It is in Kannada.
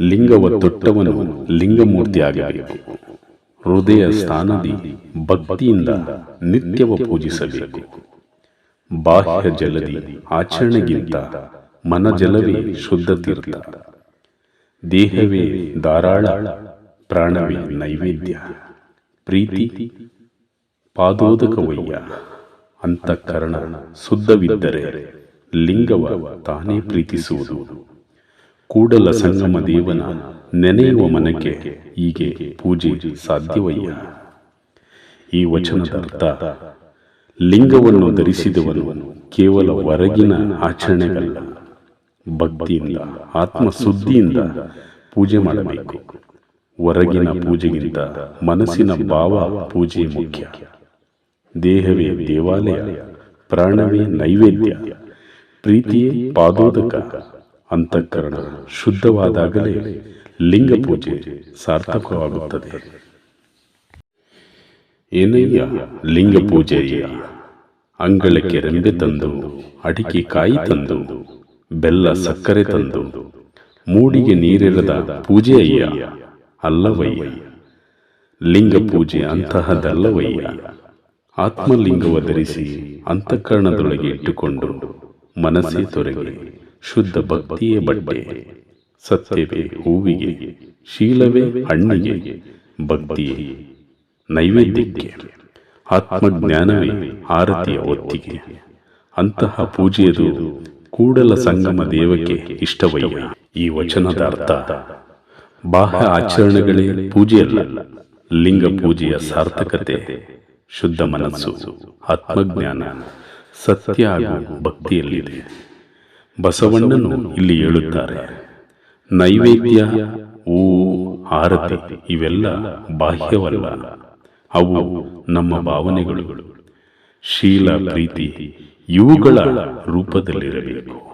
ಲಿಂಗವ ತೊಟ್ಟವನು ಲಿಂಗಮೂರ್ತಿಯಾಗಬೇಕು. ಹೃದಯ ಸ್ಥಾನದಿ ಭಕ್ತಿಯಿಂದ ನಿತ್ಯವ ಪೂಜಿಸಬೇಕು. ಬಾಹ್ಯ ಜಲದಿ ಆಚರಣೆಗಿಂತ ಮನ ಜಲವೇ ಶುದ್ಧ ತೀರ್ಥ ದೇಹವೇ ಧಾರಾಳ ಪ್ರಾಣವೇ ನೈವೇದ್ಯ. ಪ್ರೀತಿ ಪಾದೋದಕವಯ್ಯ. ಅಂತಃಕರಣ ಶುದ್ಧವಿದ್ದರೆ ಲಿಂಗವ ತಾನೇ ಪ್ರೀತಿಸುವುದು. ಕೂಡಲ ಸಂಗಮ ದೇವನ ನೆನೆಯುವ ಮನಕ್ಕೆ ಹೀಗೆ ಪೂಜೆ ಸಾಧ್ಯವಯ್ಯ? ಈ ವಚನದ ಅರ್ಥ ಲಿಂಗವನ್ನು ಧರಿಸಿದವನು ಕೇವಲ ಹೊರಗಿನ ಆಚರಣೆಗಳ ಭಕ್ತಿಯಿಂದ ಆತ್ಮಶುದ್ಧಿಯಿಂದ ಪೂಜೆ ಮಾಡಬೇಕು. ಹೊರಗಿನ ಪೂಜೆಗಿಂತ ಮನಸ್ಸಿನ ಭಾವ ಪೂಜೆ ಮುಖ್ಯ. ದೇಹವೇ ದೇವಾಲಯ ಪ್ರಾಣವೇ ನೈವೇದ್ಯ. ಪ್ರೀತಿಯೇ ಪಾದೋದಕ. ಅಂತಃಕರಣ ಶುದ್ಧವಾದಾಗಲೇ ಲಿಂಗ ಪೂಜೆ ಸಾರ್ಥಕವಾಗುತ್ತದೆ. ಏನಯ್ಯ ಲಿಂಗ ಪೂಜೆಯ ಅಂಗಳಕ್ಕೆ ರೆಂಬೆ ತಂದು, ಅಡಿಕೆ ಕಾಯಿ ತಂದು, ಬೆಲ್ಲ ಸಕ್ಕರೆ ತಂದು, ಮೂಡಿಗೆ ನೀರಿರದ ಪೂಜೆ ಅಯ್ಯ? ಅಲ್ಲವಯ್ಯ ಲಿಂಗ ಪೂಜೆ ಅಂತಹದಲ್ಲವಯ್ಯ? ಆತ್ಮಲಿಂಗವ ಧರಿಸಿ ಅಂತಃಕರಣದೊಳಗೆ ಇಟ್ಟುಕೊಂಡು ಮನಸ್ಸೇ ತೊರೆಗೆ. ಶುದ್ಧ ಭಕ್ತಿಯೇ ಬಟ್ಟೆ. ಸತ್ಯವೇ ಹೂವಿಗೆ, ಶೀಲವೇ ಹಣ್ಣಿಗೆ, ಭಕ್ತಿಯೇ ನೈವೇದ್ಯಕ್ಕೆ. ಆತ್ಮಜ್ಞಾನವೇ ಆರತಿಯ ಒತ್ತಿಗೆ ಅಂತಹ ಪೂಜೆಯದು ಕೂಡಲ ಸಂಗಮ ದೇವಕ್ಕೆ ಇಷ್ಟವಯ್ಯ. ಈ ವಚನದ ಅರ್ಥ ಬಾಹ್ಯ ಆಚರಣೆಗಳೇ ಪೂಜೆಯಲ್ಲ ಲಿಂಗ ಪೂಜೆಯ ಸಾರ್ಥಕತೆ, ಶುದ್ಧ ಮನಸ್ಸು, ಆತ್ಮಜ್ಞಾನ ಸತ್ಯ ಹಾಗೂ ಭಕ್ತಿಯಲ್ಲಿದೆ. ಬಸವಣ್ಣನು ಇಲ್ಲಿ ಹೇಳುತ್ತಾರೆ ನೈವೇದ್ಯ ಹೂ ಆರತಿ ಇವೆಲ್ಲ ಬಾಹ್ಯವಲ್ಲ. ಅವು ನಮ್ಮ ಭಾವನೆಗಳು. ಶೀಲ ಪ್ರೀತಿ ಇವುಗಳ ರೂಪದಲ್ಲಿರಬೇಕು.